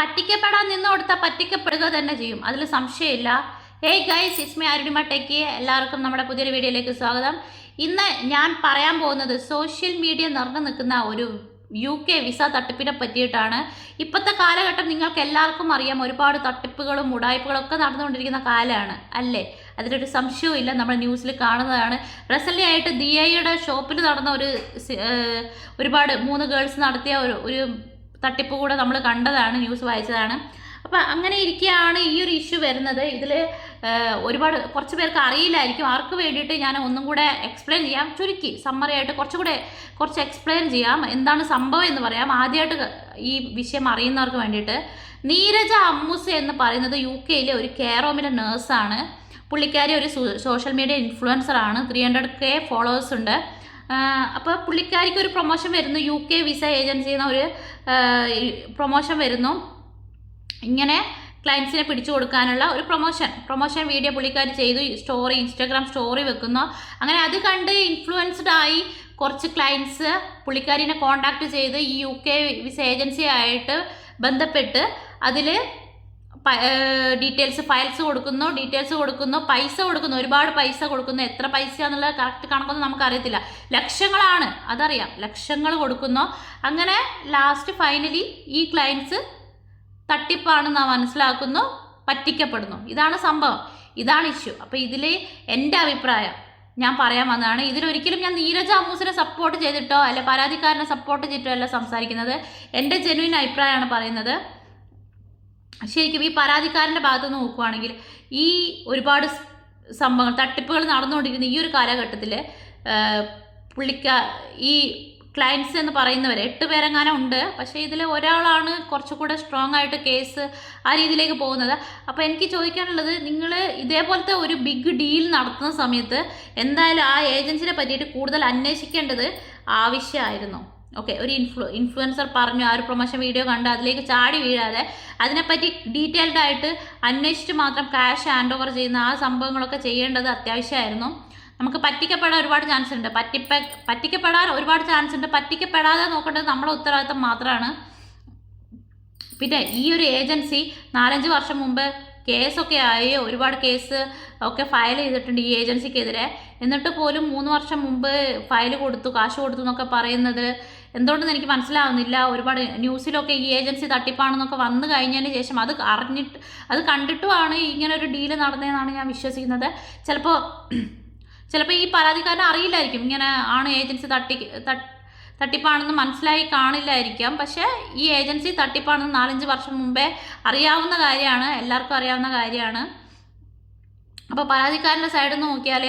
പറ്റിക്കപ്പെടാൻ നിന്ന് കൊടുത്താൽ പറ്റിക്കപ്പെടുക തന്നെ ചെയ്യും. അതിൽ സംശയമില്ല. ഏയ് ഗൈസ് ഇസ്മി അരുണിമ ടെക്കി എല്ലാവർക്കും നമ്മുടെ പുതിയൊരു വീഡിയോയിലേക്ക് സ്വാഗതം. ഇന്ന് ഞാൻ പറയാൻ പോകുന്നത് സോഷ്യൽ മീഡിയ നിറഞ്ഞു നിൽക്കുന്ന ഒരു യു കെ വിസ തട്ടിപ്പിനെ പറ്റിയിട്ടാണ്. ഇപ്പോഴത്തെ കാലഘട്ടം നിങ്ങൾക്ക് എല്ലാവർക്കും അറിയാം ഒരുപാട് തട്ടിപ്പുകളും ഉടായ്പകളും ഒക്കെ നടന്നുകൊണ്ടിരിക്കുന്ന കാലമാണ് അല്ലേ? അതിലൊരു സംശയവും ഇല്ല നമ്മൾ ന്യൂസിൽ കാണുന്നതാണ്. റെസന്റ് ആയിട്ട് ദി ഐയുടെ ഷോപ്പിൽ നടന്ന ഒരു ഒരുപാട് മൂന്ന് ഗേൾസ് നടത്തിയ ഒരു ഒരു തട്ടിപ്പ് കൂടെ നമ്മൾ കണ്ടതാണ് ന്യൂസ് വായിച്ചതാണ്. അപ്പം അങ്ങനെ ഇരിക്കുകയാണ് ഈ ഒരു ഇഷ്യൂ വരുന്നത്. ഇതിൽ ഒരുപാട് കുറച്ച് പേർക്ക് അറിയില്ലായിരിക്കും. ആർക്ക് വേണ്ടിയിട്ട് ഞാൻ ഒന്നും കൂടെ എക്സ്പ്ലെയിൻ ചെയ്യാം. ചുരുക്കി സമ്മറി ആയിട്ട് കുറച്ചുകൂടെ കുറച്ച് എക്സ്പ്ലെയിൻ ചെയ്യാം. എന്താണ് സംഭവം എന്ന് പറയാം. ആദ്യമായിട്ട് ഈ വിഷയം അറിയുന്നവർക്ക് വേണ്ടിയിട്ട്. നീരജ അമ്മുസ് എന്ന് പറയുന്നത് യു കെയിലെ ഒരു കെയർ ഹോമിലെ നേഴ്സാണ് പുള്ളിക്കാരി ഒരു സോഷ്യൽ മീഡിയ ഇൻഫ്ലുവൻസറാണ് ത്രീ ഹൺഡ്രഡ് കെ ഫോളോവേഴ്സ് ഉണ്ട്. അപ്പോൾ പുള്ളിക്കാരിക്ക് ഒരു പ്രൊമോഷൻ വരുന്നു. യു കെ വിസ ഏജൻസി എന്ന ഒരു പ്രൊമോഷൻ വരുന്നു. ഇങ്ങനെ ക്ലയൻസിനെ പിടിച്ചു കൊടുക്കാനുള്ള ഒരു പ്രൊമോഷൻ പ്രൊമോഷൻ വീഡിയോ പുള്ളിക്കാർ ചെയ്തു. സ്റ്റോറി ഇൻസ്റ്റാഗ്രാം സ്റ്റോറി വെക്കുന്നു. അങ്ങനെ അത് കണ്ട് ഇൻഫ്ലുവൻസ്ഡ് ആയി കുറച്ച് ക്ലയൻസ് പുള്ളിക്കാരിനെ കോണ്ടാക്ട് ചെയ്ത് ഈ യു കെ വിസ ഏജൻസി ആയിട്ട് ബന്ധപ്പെട്ട് അതിൽ ഡീറ്റെയിൽസ് ഫയൽസ് കൊടുക്കുന്നു ഡീറ്റെയിൽസ് കൊടുക്കുന്നു പൈസ കൊടുക്കുന്നു ഒരുപാട് പൈസ കൊടുക്കുന്നു. എത്ര പൈസ എന്നുള്ളത് കറക്റ്റ് കണക്കൊന്നും നമുക്കറിയത്തില്ല. ലക്ഷങ്ങളാണ് അതറിയാം. ലക്ഷങ്ങൾ കൊടുക്കുന്നു. അങ്ങനെ ലാസ്റ്റ് ഫൈനലി ഈ ക്ലയൻസ് തട്ടിപ്പാണെന്ന് മനസ്സിലാക്കുന്നു പറ്റിക്കപ്പെടുന്നു. ഇതാണ് സംഭവം. ഇതാണ് ഇഷ്യൂ അപ്പോൾ ഇതിൽ എന്റെ അഭിപ്രായം. ഞാൻ പറയാൻ വന്നതാണ്. ഇതിലൊരിക്കലും ഞാൻ നീരജ അമ്മൂസിനെ സപ്പോർട്ട് ചെയ്തിട്ടോ അല്ലെ പരാതിക്കാരനെ സപ്പോർട്ട് ചെയ്തിട്ടോ അല്ല സംസാരിക്കുന്നത്. എന്റെ ജെനുവിൻ അഭിപ്രായമാണ് പറയുന്നത്. ശരിക്കും ഈ പരാതിക്കാരന്റെ ഭാഗത്ത് നോക്കുവാണെങ്കിൽ ഈ ഒരുപാട് സംഭവങ്ങൾ തട്ടിപ്പുകൾ നടന്നുകൊണ്ടിരിക്കുന്ന ഈ ഒരു കാലഘട്ടത്തിൽ പുള്ളിക്ക ഈ ക്ലയൻസ് എന്ന് പറയുന്നവർ എട്ട് പേരെങ്ങാനും ഉണ്ട്. പക്ഷേ ഇതിൽ ഒരാളാണ് കുറച്ചുകൂടെ സ്ട്രോങ് ആയിട്ട് കേസ് ആ രീതിയിലേക്ക് പോകുന്നത്. അപ്പോൾ എനിക്ക് ചോദിക്കാനുള്ളത് നിങ്ങൾ ഇതേപോലത്തെ ഒരു ബിഗ് ഡീൽ നടത്തുന്ന സമയത്ത് എന്തായാലും ആ ഏജൻസിനെ പറ്റിയിട്ട് കൂടുതൽ അന്വേഷിക്കേണ്ടത് ആവശ്യമായിരുന്നു? ഓക്കെ ഒരു ഇൻഫ്ലു ഇൻഫ്ലുവൻസർ പറഞ്ഞു ആ ഒരു പ്രൊമോഷൻ വീഡിയോ കണ്ട് അതിലേക്ക് ചാടി വീഴാതെ അതിനെപ്പറ്റി ഡീറ്റെയിൽഡ് ആയിട്ട് അന്വേഷിച്ച് മാത്രം ക്യാഷ് ഹാൻഡ് ഓവർ ചെയ്യുന്ന ആ സംഭവങ്ങളൊക്കെ ചെയ്യേണ്ടത് അത്യാവശ്യമായിരുന്നു. നമുക്ക് പറ്റിക്കപ്പെടാൻ ഒരുപാട് ചാൻസ് ഉണ്ട്. പറ്റിപ്പ പറ്റിക്കപ്പെടാൻ ഒരുപാട് ചാൻസ് ഉണ്ട്. പറ്റിക്കപ്പെടാതെ നോക്കേണ്ടത് നമ്മുടെ ഉത്തരവാദിത്തം മാത്രമാണ് പിന്നെ ഈ ഒരു ഏജൻസി നാലഞ്ച് വർഷം മുമ്പ് കേസൊക്കെ ആയി. ഒരുപാട് കേസ് ഒക്കെ ഫയൽ ചെയ്തിട്ടുണ്ട് ഈ ഏജൻസിക്കെതിരെ എന്നിട്ട് പോലും മൂന്ന് വർഷം മുമ്പ് ഫയൽ കൊടുത്തു കാശ് കൊടുത്തു എന്നൊക്കെ പറയുന്നത് എന്തുകൊണ്ടെന്ന് എനിക്ക് മനസ്സിലാവുന്നില്ല. ഒരുപാട് ന്യൂസിലൊക്കെ ഈ ഏജൻസി തട്ടിപ്പാണെന്നൊക്കെ വന്നു കഴിഞ്ഞതിന് ശേഷം അത് അറിഞ്ഞിട്ട് അത് കണ്ടിട്ടുമാണ് ഇങ്ങനെ ഒരു ഡീൽ നടന്നതെന്നാണ് ഞാൻ വിശ്വസിക്കുന്നത്. ചിലപ്പോൾ ചിലപ്പോൾ ഈ പരാതിക്കാരനെ അറിയില്ലായിരിക്കും. ഇങ്ങനെ ആണ് ഏജൻസി തട്ടി തട്ട് തട്ടിപ്പാണെന്ന് മനസ്സിലായി കാണില്ലായിരിക്കാം. പക്ഷേ ഈ ഏജൻസി തട്ടിപ്പാണെന്ന് നാലഞ്ച് വർഷം മുമ്പേ അറിയാവുന്ന കാര്യമാണ്. എല്ലാവർക്കും അറിയാവുന്ന കാര്യമാണ്. അപ്പോൾ പരാതിക്കാരന്റെ സൈഡിൽ നിന്ന് നോക്കിയാൽ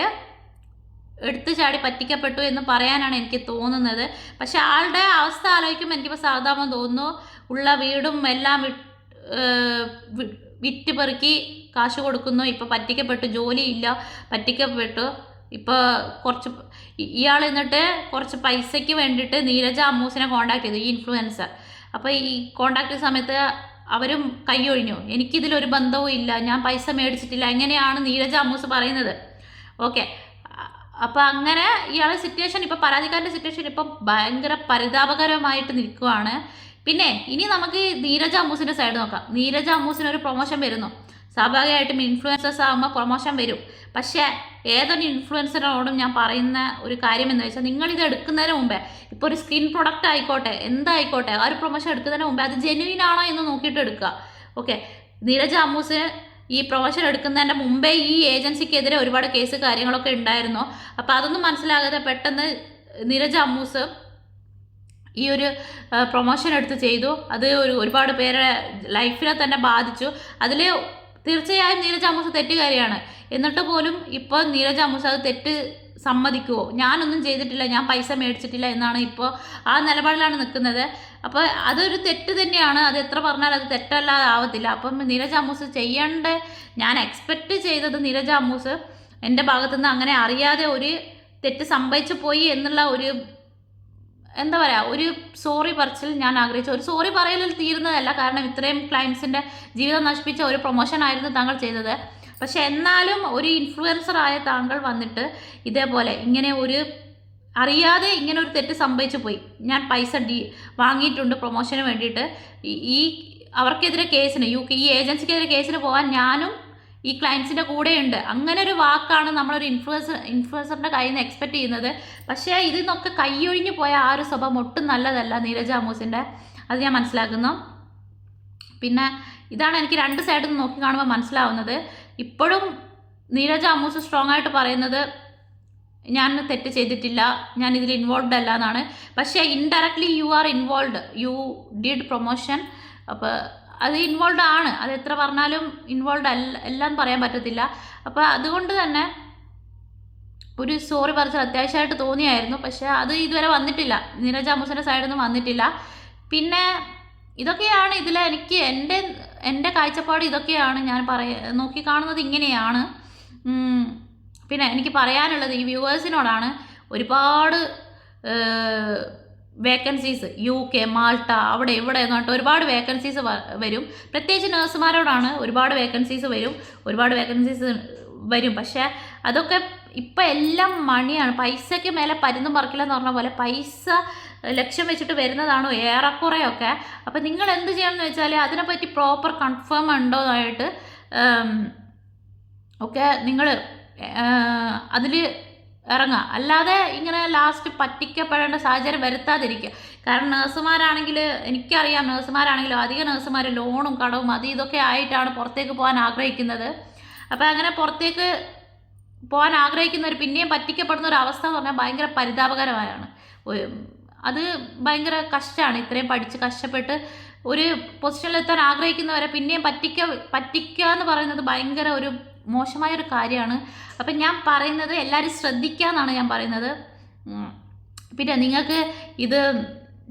എടുത്തു ചാടി പറ്റിക്കപ്പെട്ടു എന്ന് പറയാനാണ് എനിക്ക് തോന്നുന്നത്. പക്ഷെ ആളുടെ അവസ്ഥ ആലോചിക്കുമ്പോൾ എനിക്കിപ്പോൾ സാധാരണ തോന്നുന്നു. ഉള്ള വീടും എല്ലാം വിറ്റ് പെറുക്കി കാശ് കൊടുക്കുന്നു. ഇപ്പോൾ പറ്റിക്കപ്പെട്ടു ജോലിയില്ല പറ്റിക്കപ്പെട്ടു. ഇപ്പോൾ കുറച്ച് ഇയാൾ എന്നിട്ട് കുറച്ച് പൈസയ്ക്ക് വേണ്ടിയിട്ട് നീരജ അമ്മൂസിനെ കോണ്ടാക്ട് ചെയ്തു ഈ ഇൻഫ്ലുവൻസർ അപ്പോൾ ഈ കോണ്ടാക്ട് സമയത്ത് അവരും കൈയൊഴിഞ്ഞു എനിക്കിതിലൊരു ബന്ധവും ഇല്ല ഞാൻ പൈസ മേടിച്ചിട്ടില്ല. എങ്ങനെയാണ് നീരജ അമ്മൂസ് പറയുന്നത്? ഓക്കെ. അപ്പോൾ അങ്ങനെ ഇയാളെ സിറ്റുവേഷൻ ഇപ്പോൾ പരാതിക്കാരന്റെ സിറ്റുവേഷൻ ഇപ്പം ഭയങ്കര പരിതാപകരമായിട്ട് നിൽക്കുവാണ്. പിന്നെ ഇനി നമുക്ക് നീരജ അമ്മൂസിന്റെ സൈഡ് നോക്കാം. നീരജ അമ്മൂസിന് ഒരു പ്രൊമോഷൻ വരുന്നു. സ്വാഭാവികമായിട്ടും ഇൻഫ്ലുവൻസേഴ്സ് ആകുമ്പോൾ പ്രൊമോഷൻ വരും. പക്ഷേ ഏതൊരു ഇൻഫ്ലുവൻസറിനോടും ഞാൻ പറയുന്ന ഒരു കാര്യം എന്ന് വെച്ചാൽ നിങ്ങളിത് എടുക്കുന്നതിന് മുമ്പേ ഇപ്പോൾ ഒരു സ്കിൻ പ്രൊഡക്റ്റ് ആയിക്കോട്ടെ എന്തായിക്കോട്ടെ ആ ഒരു പ്രൊമോഷൻ എടുക്കുന്നതിന് മുമ്പേ അത് ജെന്യൂൻ ആണോ എന്ന് നോക്കിയിട്ട് എടുക്കുക. ഓക്കെ നീരജ അമ്മൂസ് ഈ പ്രൊഫഷൻ എടുക്കുന്നതിന്റെ മുമ്പേ ഈ ഏജൻസിക്കെതിരെ ഒരുപാട് കേസ് കാര്യങ്ങളൊക്കെ ഉണ്ടായിരുന്നു. അപ്പോൾ അതൊന്നും മനസ്സിലാകാതെ പെട്ടെന്ന് നീരജ അമ്മൂസ് ഈ ഒരു പ്രൊമോഷൻ എടുത്ത് ചെയ്തു. അത് ഒരു ഒരുപാട് പേരെ ലൈഫിനെ തന്നെ ബാധിച്ചു. അതിൽ തീർച്ചയായും നീരജ് അമ്മൂസ് തെറ്റുകാരിയാണ്. എന്നിട്ട് പോലും ഇപ്പോൾ നീരജ് അമ്മൂസ് അത് തെറ്റ് സമ്മതിക്കുമോ ഞാനൊന്നും ചെയ്തിട്ടില്ല ഞാൻ പൈസ മേടിച്ചിട്ടില്ല എന്നാണ് ഇപ്പോൾ ആ നിലപാടിലാണ് നിൽക്കുന്നത്. അപ്പോൾ അതൊരു തെറ്റ് തന്നെയാണ്. അത് എത്ര പറഞ്ഞാൽ അത് തെറ്റല്ലാതെ ആവത്തില്ല. അപ്പം നീരജ് അമ്മൂസ് ചെയ്യേണ്ട ഞാൻ എക്സ്പെക്റ്റ് ചെയ്തത് നീരജ് അമ്മൂസ് എന്റെ ഭാഗത്തുനിന്ന് അങ്ങനെ അറിയാതെ ഒരു തെറ്റ് സംഭവിച്ചു പോയി എന്നുള്ള ഒരു എന്താ പറയുക ഒരു സോറി പറച്ചിൽ ഞാൻ ആഗ്രഹിച്ചു. ഒരു സോറി പറയലിൽ തീരുന്നതല്ല. കാരണം ഇത്രയും ക്ലയൻസിന്റെ ജീവിതം നശിപ്പിച്ച ഒരു പ്രൊമോഷൻ ആയിരുന്നു താങ്കൾ ചെയ്തത്. പക്ഷെ എന്നാലും ഒരു ഇൻഫ്ലുവൻസർ ആയ താങ്കൾ വന്നിട്ട് ഇതേപോലെ ഇങ്ങനെ ഒരു അറിയാതെ ഇങ്ങനെ ഒരു തെറ്റ് സംഭവിച്ചു പോയി. ഞാൻ പൈസ ഡി വാങ്ങിയിട്ടുണ്ട് പ്രൊമോഷന് വേണ്ടിയിട്ട്. ഈ- അവർക്കെതിരെ കേസിന് യു ഈ ഏജൻസിക്കെതിരെ കേസിന് പോകാൻ ഞാനും ഈ ക്ലയൻസിന്റെ കൂടെയുണ്ട്. അങ്ങനെ ഒരു വാക്കാണ് നമ്മളൊരു ഇൻഫ്ലുവൻസർ ഇൻഫ്ലുവൻസറിന്റെ കയ്യിൽ നിന്ന് എക്സ്പെക്ട് ചെയ്യുന്നത്. പക്ഷേ ഇതിൽ നിന്നൊക്കെ കൈയൊഴിഞ്ഞു പോയ ആ ഒരു സ്വഭാവം ഒട്ടും നല്ലതല്ല നീരജ് അമൂസിന്റെ അത് ഞാൻ മനസ്സിലാക്കുന്നു. പിന്നെ ഇതാണ് എനിക്ക് രണ്ട് സൈഡിൽ നിന്ന് നോക്കി കാണുമ്പോൾ മനസ്സിലാവുന്നത്. ഇപ്പോഴും നീരജ് അമൂസ് സ്ട്രോങ് ആയിട്ട് പറയുന്നത് ഞാൻ തെറ്റ് ചെയ്തിട്ടില്ല ഞാൻ ഇതിൽ ഇൻവോൾവ് അല്ല എന്നാണ്. പക്ഷേ indirectly you are involve you did promotion അപ്പോൾ അത് ഇൻവോൾവ് ആണ്. അത് എത്ര പറഞ്ഞാലും ഇൻവോൾവ് അല്ല എല്ലാം പറയാൻ പറ്റത്തില്ല. അപ്പോൾ അതുകൊണ്ട് തന്നെ ഒരു സോറി പറഞ്ഞത് അത്യാവശ്യമായിട്ട് തോന്നിയായിരുന്നു. പക്ഷേ അത് ഇതുവരെ വന്നിട്ടില്ല. നീരജ് അമൂസിന്റെ സൈഡിൽ നിന്ന് വന്നിട്ടില്ല. പിന്നെ ഇതൊക്കെയാണ് ഇതിൽ എനിക്ക് എന്റെ എന്റെ കാഴ്ചപ്പാട് ഇതൊക്കെയാണ്. ഞാൻ പറയ നോക്കി കാണുന്നത് ഇങ്ങനെയാണ്. പിന്നെ എനിക്ക് പറയാനുള്ളത് ഈ വ്യൂവേഴ്സിനോടാണ് ഒരുപാട് വേക്കൻസീസ്. യു കെ മാൾട്ട അവിടെ ഇവിടെ എന്ന് പറഞ്ഞിട്ട് ഒരുപാട് വേക്കൻസീസ് വരും. പ്രത്യേകിച്ച് നഴ്സുമാരോടാണ് ഒരുപാട് വേക്കൻസീസ് വരും. ഒരുപാട് വേക്കൻസീസ് വരും. പക്ഷേ അതൊക്കെ ഇപ്പം എല്ലാം മണിയാണ്. പൈസയ്ക്ക് മേലെ പരുന്നും പറക്കില്ല എന്ന് പറഞ്ഞ പോലെ പൈസ ലക്ഷ്യം വെച്ചിട്ട് വരുന്നതാണോ ഏറെക്കുറെയൊക്കെ? അപ്പോൾ നിങ്ങൾ എന്ത് ചെയ്യണമെന്ന് വെച്ചാൽ അതിനെപ്പറ്റി പ്രോപ്പർ കൺഫേം ഉണ്ടോ ഒക്കെ നിങ്ങൾ അതിൽ ഇറങ്ങുക. അല്ലാതെ ഇങ്ങനെ ലാസ്റ്റ് പറ്റിക്കപ്പെടേണ്ട സാഹചര്യം വരുത്താതിരിക്കുക. കാരണം നഴ്സുമാരാണെങ്കിൽ എനിക്കറിയാം നഴ്സുമാരാണെങ്കിലും അധിക നഴ്സുമാർ ലോണും കടവും അത് ഇതൊക്കെ ആയിട്ടാണ് പുറത്തേക്ക് പോകാൻ ആഗ്രഹിക്കുന്നത്. അപ്പോൾ അങ്ങനെ പുറത്തേക്ക് പോകാൻ ആഗ്രഹിക്കുന്നവർ പിന്നെയും പറ്റിക്കപ്പെടുന്ന ഒരു അവസ്ഥ എന്ന് പറഞ്ഞാൽ ഭയങ്കര പരിതാപകരമായാണ്. അത് ഭയങ്കര കഷ്ടമാണ് ഇത്രയും പഠിച്ച് കഷ്ടപ്പെട്ട് ഒരു പൊസിഷനിലെത്താൻ ആഗ്രഹിക്കുന്നവരെ പിന്നെയും പറ്റിക്ക പറ്റിക്കുക എന്ന് പറയുന്നത് ഭയങ്കര ഒരു മോശമായ ഒരു കാര്യമാണ്. അപ്പം ഞാൻ പറയുന്നത് എല്ലാവരും ശ്രദ്ധിക്കുക എന്നാണ് ഞാൻ പറയുന്നത്. പിന്നെ നിങ്ങൾക്ക് ഇത്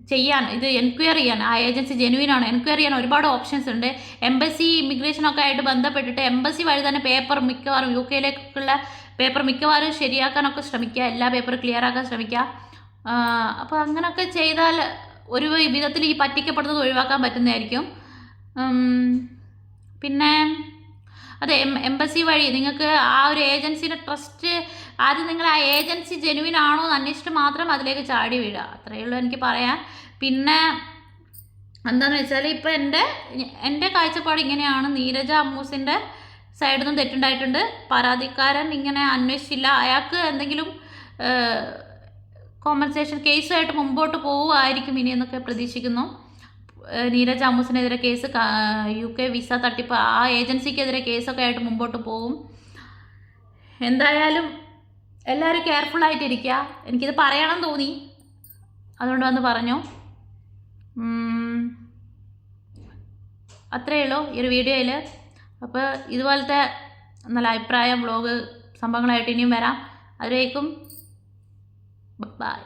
ചെയ്യാൻ ഇത് എൻക്വയറി ചെയ്യാൻ ആ ഏജൻസി ജെനുവിൻ ആണ്. എൻക്വയറി ചെയ്യാൻ ഒരുപാട് ഓപ്ഷൻസ് ഉണ്ട്. എംബസി ഇമിഗ്രേഷനൊക്കെ ആയിട്ട് ബന്ധപ്പെട്ടിട്ട് എംബസി വഴി തന്നെ പേപ്പർ മിക്കവാറും യു കെയിലേക്കുള്ള പേപ്പർ മിക്കവാറും ശരിയാക്കാനൊക്കെ ശ്രമിക്കുക. എല്ലാ പേപ്പറും ക്ലിയർ ആക്കാൻ ശ്രമിക്കുക. അപ്പോൾ അങ്ങനെയൊക്കെ ചെയ്താൽ ഒരു വിധത്തിൽ ഈ പറ്റിക്കപ്പെടുന്നത് ഒഴിവാക്കാൻ പറ്റുന്നതായിരിക്കും. പിന്നെ അതെ എം എംബസി വഴി നിങ്ങൾക്ക് ആ ഒരു ഏജൻസിയുടെ ട്രസ്റ്റ് ആദ്യം നിങ്ങൾ ആ ഏജൻസി ജെനുവിൻ ആണോ എന്ന് അന്വേഷിച്ചിട്ട് മാത്രം അതിലേക്ക് ചാടി വീഴുക. അത്രയേ ഉള്ളൂ എനിക്ക് പറയാൻ. പിന്നെ എന്താണെന്ന് വെച്ചാൽ ഇപ്പോൾ എന്റെ എന്റെ കാഴ്ചപ്പാട് ഇങ്ങനെയാണ്. നീരജ അമ്മൂസിന്റെ സൈഡിൽ നിന്ന് തെറ്റുണ്ടായിട്ടുണ്ട്. പരാതിക്കാരൻ ഇങ്ങനെ അന്വേഷിച്ചില്ല. അയാൾക്ക് എന്തെങ്കിലും കോമ്പൻസേഷൻ കേസുമായിട്ട് മുമ്പോട്ട് പോവുമായിരിക്കും ഇനി എന്നൊക്കെ പ്രതീക്ഷിക്കുന്നു. നീരജ് അമ്മൂസിനെതിരെ കേസ് യു കെ വിസ തട്ടിപ്പ് ആ ഏജൻസിക്കെതിരെ കേസൊക്കെ ആയിട്ട് മുമ്പോട്ട് പോവും. എന്തായാലും എല്ലാവരും കെയർഫുൾ ആയിട്ടിരിക്കുക എനിക്കിത് പറയണം തോന്നി. അതുകൊണ്ട് വന്ന് പറഞ്ഞു. അത്രയേ ഉള്ളൂ ഈ ഒരു വീഡിയോയിൽ അപ്പോൾ ഇതുപോലത്തെ നല്ല അഭിപ്രായം വ്ളോഗ് സംഭവങ്ങളായിട്ട് ഇനിയും വരാം. അതിലേക്കും ബൈ